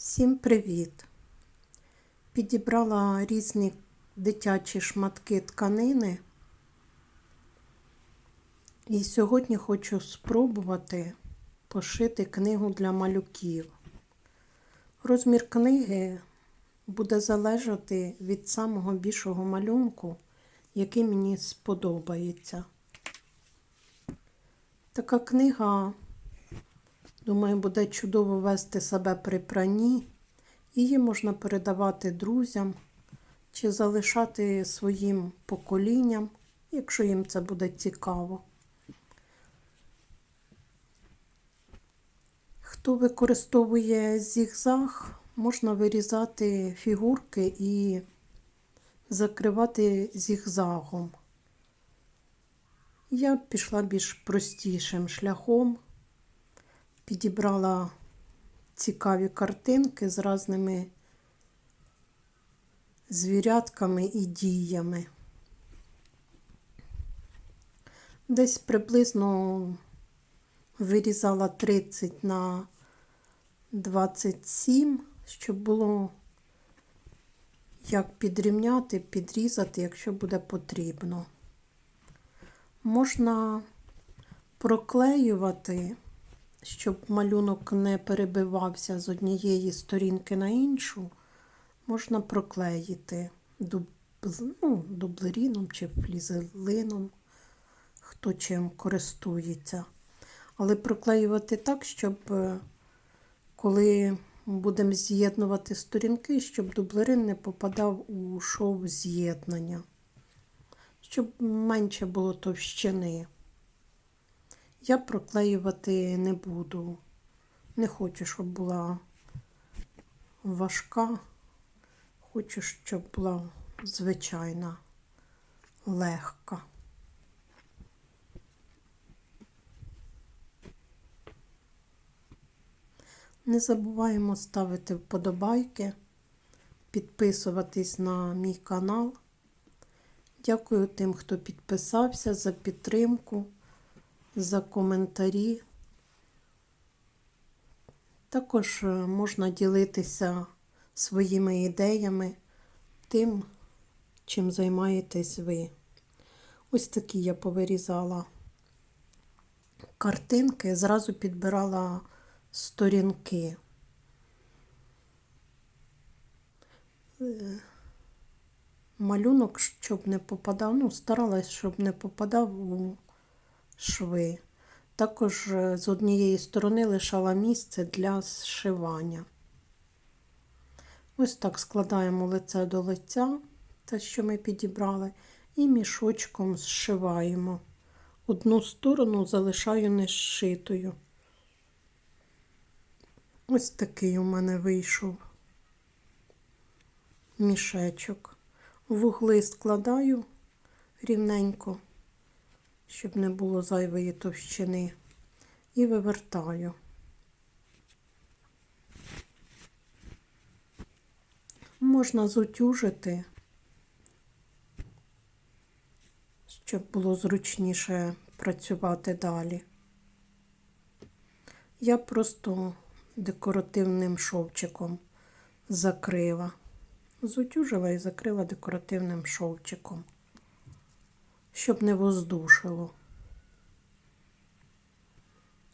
Всім привіт! Підібрала різні дитячі шматки тканини. І сьогодні хочу спробувати пошити книгу для малюків. Розмір книги буде залежати від самого більшого малюнку, який мені сподобається. Така книга Думаю, буде чудово вести себе при пранні. Її можна передавати друзям чи залишати своїм поколінням, якщо їм це буде цікаво. Хто використовує зігзаг, можна вирізати фігурки і закривати зігзагом. Я пішла більш простішим шляхом підібрала цікаві картинки з різними звірятками і діями. Десь приблизно вирізала 30 на 27, щоб було як підрівняти, підрізати, якщо буде потрібно. Можна проклеювати щоб малюнок не перебивався з однієї сторінки на іншу, можна проклеїти дуб, ну, дублеріном чи флізелином, хто чим користується. Але проклеювати так, щоб е, коли будемо з'єднувати сторінки, щоб дублерин не попадав у шов з'єднання, щоб менше було товщини. Я проклеювати не буду. Не хочу, щоб була важка. Хочу, щоб була звичайна, легка. Не забуваємо ставити вподобайки, підписуватись на мій канал. Дякую тим, хто підписався за підтримку за коментарі. Також е, можна ділитися своїми ідеями тим, чим займаєтесь ви. Ось такі я повирізала картинки, зразу підбирала сторінки. Е, малюнок, щоб не попадав, ну, старалась, щоб не попадав у шви. Також е, з однієї сторони лишала місце для зшивання. Ось так складаємо лице до лиця, те, що ми підібрали, і мішочком зшиваємо. Одну сторону залишаю нешитою. Ось такий у мене вийшов мішечок. Вугли складаю рівненько щоб не було зайвої товщини, і вивертаю. Можна зутюжити, щоб було зручніше працювати далі. Я просто декоративним шовчиком закрила, зутюжила і закрила декоративним шовчиком щоб не воздушило.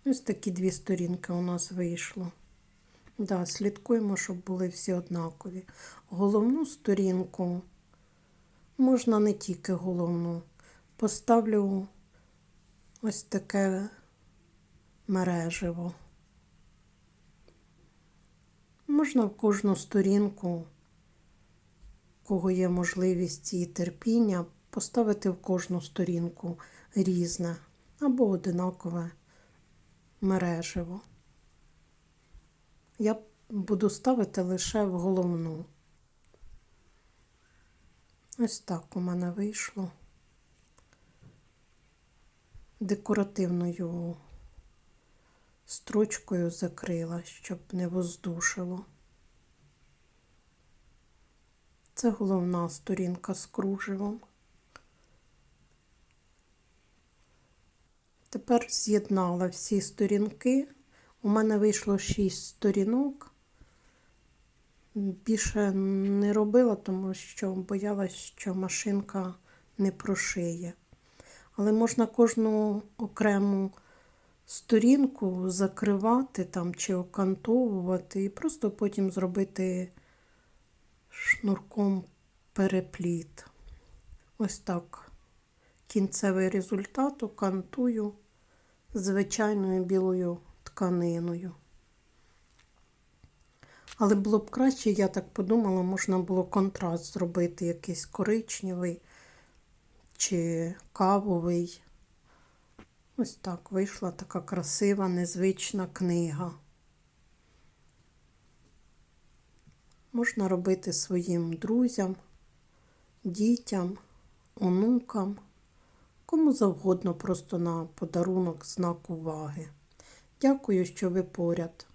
Ось такі дві сторінки у нас вийшло. Да, слідкуємо, щоб були всі однакові. Головну сторінку можна не тільки головну. Поставлю ось таке мережево. Можна в кожну сторінку, кого є можливість і терпіння, поставити в кожну сторінку різне або одинакове мережево. Я буду ставити лише в головну. Ось так у мене вийшло декоративною строчкою закрила, щоб не воздушило. Це головна сторінка з кружевом. Тепер з'єднала всі сторінки. У мене вийшло 6 сторінок. більше не робила, тому що боялась, що машинка не прошиє. Але можна кожну окрему сторінку закривати там чи окантовувати і просто потім зробити шнурком перепліт. Ось так. Кінцевий результат окантую звичайною білою тканиною. Але було б краще, я так подумала, можна було контраст зробити якийсь коричневий чи кавовий. Ось так вийшла така красива, незвична книга. Можна робити своїм друзям, дітям, онукам, кому завгодно, просто на подарунок знак уваги. Дякую, що ви поряд.